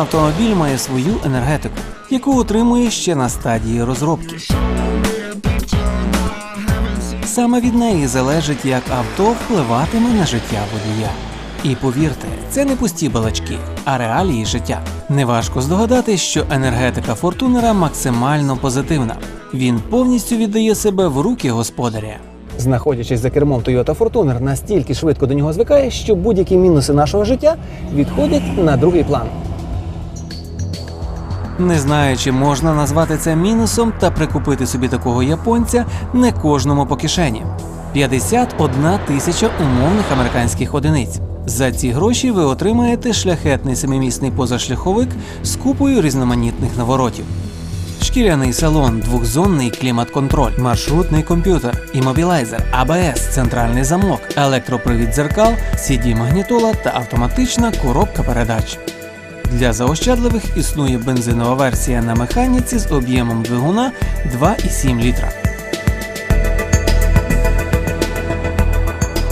Автомобіль має свою енергетику, яку отримує ще на стадії розробки. Саме від неї залежить, як авто впливатиме на життя водія. І повірте, це не пусті балачки, а реалії життя. Неважко здогадатись, що енергетика Фортунера максимально позитивна. Він повністю віддає себе в руки господаря. Знаходячись за кермом Toyota Fortuner, настільки швидко до нього звикає, що будь-які мінуси нашого життя відходять на другий план. Не знаю, чи можна назвати це мінусом та прикупити собі такого японця не кожному по кишені. 51 тисяча умовних американських одиниць. За ці гроші ви отримаєте шляхетний семимісний позашляховик з купою різноманітних наворотів. Шкіряний салон, двохзонний клімат-контроль, маршрутний комп'ютер, імобілайзер, АБС, центральний замок, електропривід дзеркал, CD-магнітола та автоматична коробка передач. Для заощадливих існує бензинова версія на механіці з об'ємом двигуна 2,7 літра.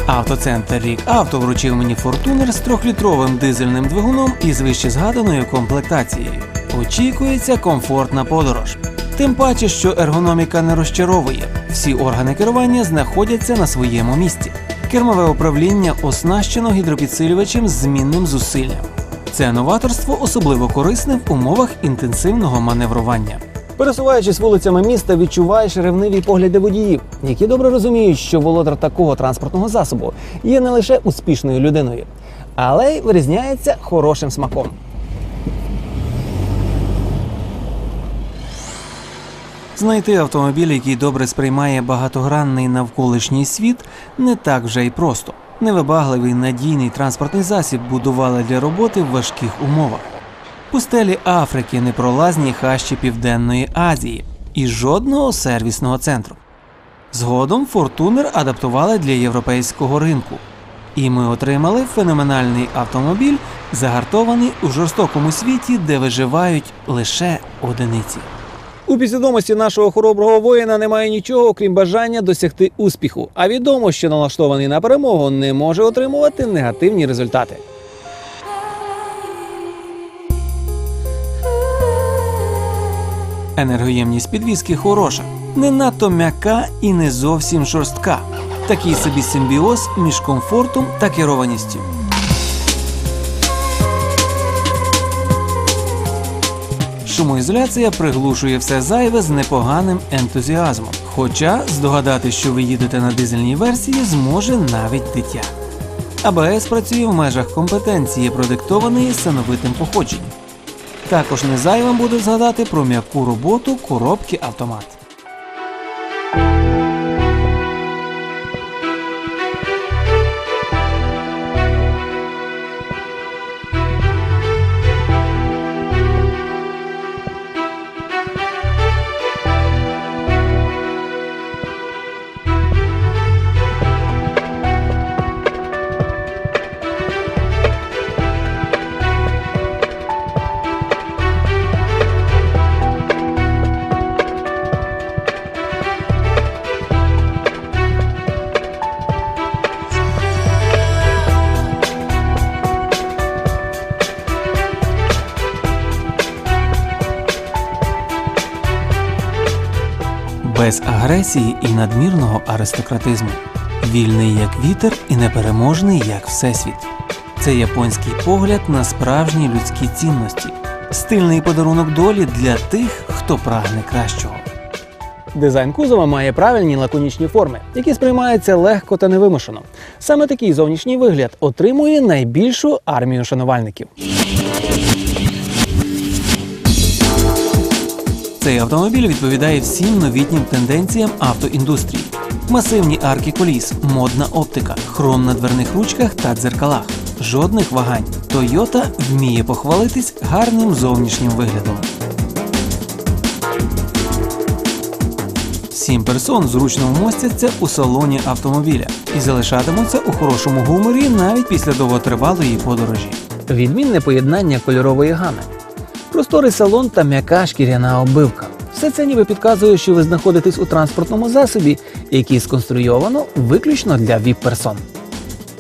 Автоцентр Рік Авто вручив мені Фортунер з трьохлітровим дизельним двигуном із вище згаданою комплектацією. Очікується комфортна подорож. Тим паче, що ергономіка не розчаровує. Всі органи керування знаходяться на своєму місці. Кермове управління оснащено гідропідсилювачем з змінним зусиллям. Це новаторство особливо корисне в умовах інтенсивного маневрування. Пересуваючись вулицями міста, відчуваєш ревниві погляди водіїв, які добре розуміють, що володар такого транспортного засобу є не лише успішною людиною, але й вирізняється хорошим смаком. Знайти автомобіль, який добре сприймає багатогранний навколишній світ, не так вже й просто. Невибагливий надійний транспортний засіб будували для роботи в важких умовах. Пустелі Африки, непролазні хащі Південної Азії і жодного сервісного центру. Згодом Фортунер адаптували для європейського ринку. І ми отримали феноменальний автомобіль, загартований у жорстокому світі, де виживають лише одиниці. У підсвідомості нашого хороброго воїна немає нічого, окрім бажання досягти успіху. А відомо, що налаштований на перемогу не може отримувати негативні результати. Енергоємність підвіски хороша, не надто м'яка і не зовсім жорстка. Такий собі симбіоз між комфортом та керованістю. Шумоізоляція приглушує все зайве з непоганим ентузіазмом. Хоча здогадати, що ви їдете на дизельній версії, зможе навіть дитя. АБС працює в межах компетенції, продиктованої сановитим походженням. Також не зайвим буде згадати про м'яку роботу коробки автомат. Агресії і надмірного аристократизму, вільний як вітер і непереможний як всесвіт. Це японський погляд на справжні людські цінності, стильний подарунок долі для тих, хто прагне кращого. Дизайн кузова має правильні лаконічні форми, які сприймаються легко та невимушено. Саме такий зовнішній вигляд отримує найбільшу армію шанувальників. Цей автомобіль відповідає всім новітнім тенденціям автоіндустрії. Масивні арки коліс, модна оптика, хром на дверних ручках та дзеркалах. Жодних вагань. Toyota вміє похвалитись гарним зовнішнім виглядом. Сім персон зручно вмостяться у салоні автомобіля і залишатимуться у хорошому гуморі навіть після довготривалої подорожі. Відмінне поєднання кольорової гами, просторий салон та м'яка шкіряна оббивка. Все це ніби підказує, що ви знаходитесь у транспортному засобі, який сконструйовано виключно для віп-персон.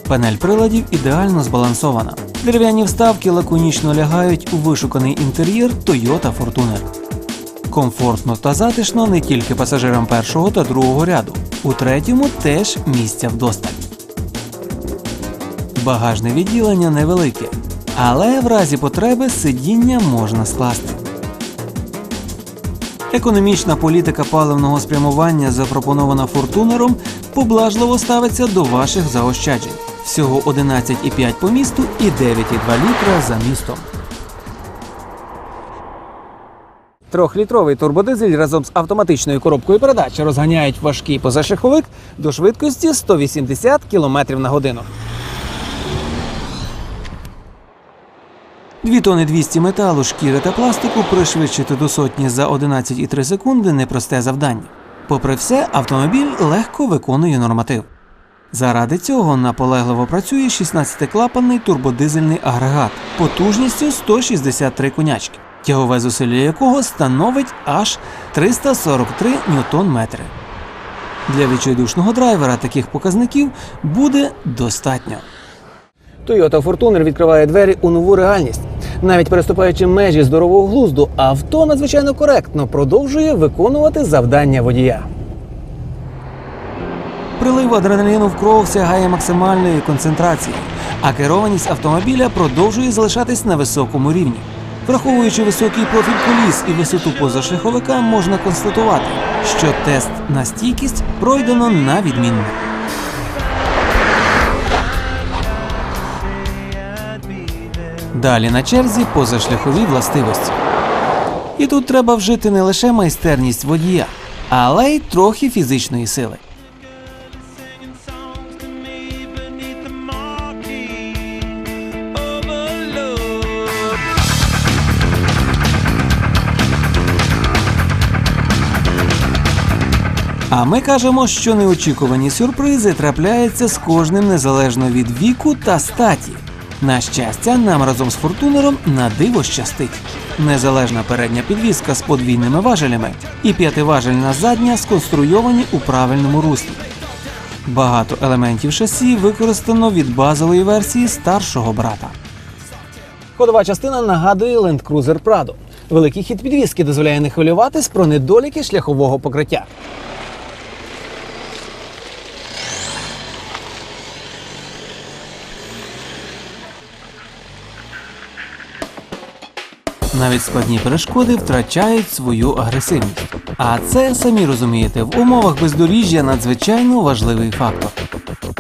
Панель приладів ідеально збалансована. Дерев'яні вставки лаконічно лягають у вишуканий інтер'єр Toyota Fortuner. Комфортно та затишно не тільки пасажирам першого та другого ряду. У третьому теж місця вдосталь. Багажне відділення невелике, але в разі потреби сидіння можна скласти. Економічна політика паливного спрямування, запропонована фортунером, поблажливо ставиться до ваших заощаджень. Всього 11,5 по місту і 9,2 літра за містом. Трьохлітровий турбодизель разом з автоматичною коробкою передач розганяють важкий позашляховик до швидкості 180 км на годину. Дві тони 200 металу, шкіри та пластику пришвидшити до сотні за 11,3 секунди непросте завдання. Попри все, автомобіль легко виконує норматив. Заради цього наполегливо працює 16-клапанний турбодизельний агрегат потужністю 163 конячки, тягове зусилля якого становить аж 343 ньютон-метри. Для відчайдушного драйвера таких показників буде достатньо. Toyota Fortuner відкриває двері у нову реальність. Навіть переступаючи межі здорового глузду, авто надзвичайно коректно продовжує виконувати завдання водія. Прилив адреналіну в кров сягає максимальної концентрації, а керованість автомобіля продовжує залишатись на високому рівні. Враховуючи високий профіль коліс і висоту позашляховика, можна констатувати, що тест на стійкість пройдено на відмінно. Далі на черзі позашляхові властивості. І тут треба вжити не лише майстерність водія, але й трохи фізичної сили. А ми кажемо, що неочікувані сюрпризи трапляються з кожним незалежно від віку та статі. На щастя, нам разом з фортунером на диво щастить. Незалежна передня підвіска з подвійними важелями і п'ятиважельна задня сконструйовані у правильному руслі. Багато елементів шасі використано від базової версії старшого брата. Ходова частина нагадує Land Cruiser Prado. Великий хід підвіски дозволяє не хвилюватись про недоліки шляхового покриття. Навіть складні перешкоди втрачають свою агресивність. А це, самі розумієте, в умовах бездоріжжя надзвичайно важливий фактор.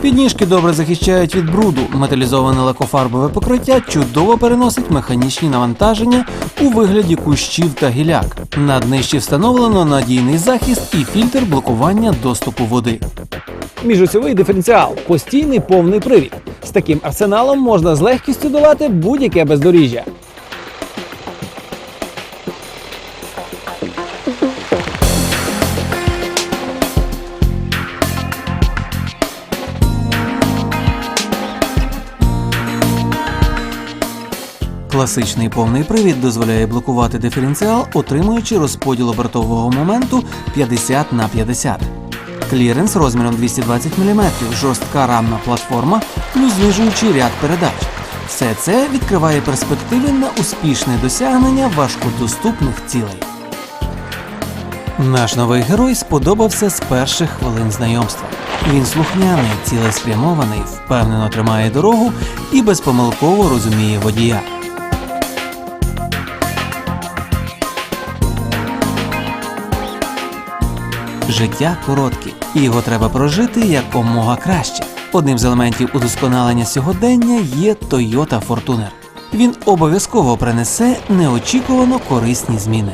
Підніжки добре захищають від бруду, металізоване лакофарбове покриття чудово переносить механічні навантаження у вигляді кущів та гіляк. На днищі встановлено надійний захист і фільтр блокування доступу води. Міжосьовий диференціал постійний повний привід. З таким арсеналом можна з легкістю долати будь-яке бездоріжжя. Класичний повний привід дозволяє блокувати диференціал, отримуючи розподіл обертового моменту 50 на 50. Кліренс розміром 220 мм, жорстка рамна платформа, плюс знижуючий ряд передач. Все це відкриває перспективи на успішне досягнення важкодоступних цілей. Наш новий герой сподобався з перших хвилин знайомства. Він слухняний, цілеспрямований, впевнено тримає дорогу і безпомилково розуміє водія. Життя коротке, і його треба прожити якомога краще. Одним з елементів удосконалення сьогодення є Toyota Fortuner. Він обов'язково принесе неочікувано корисні зміни.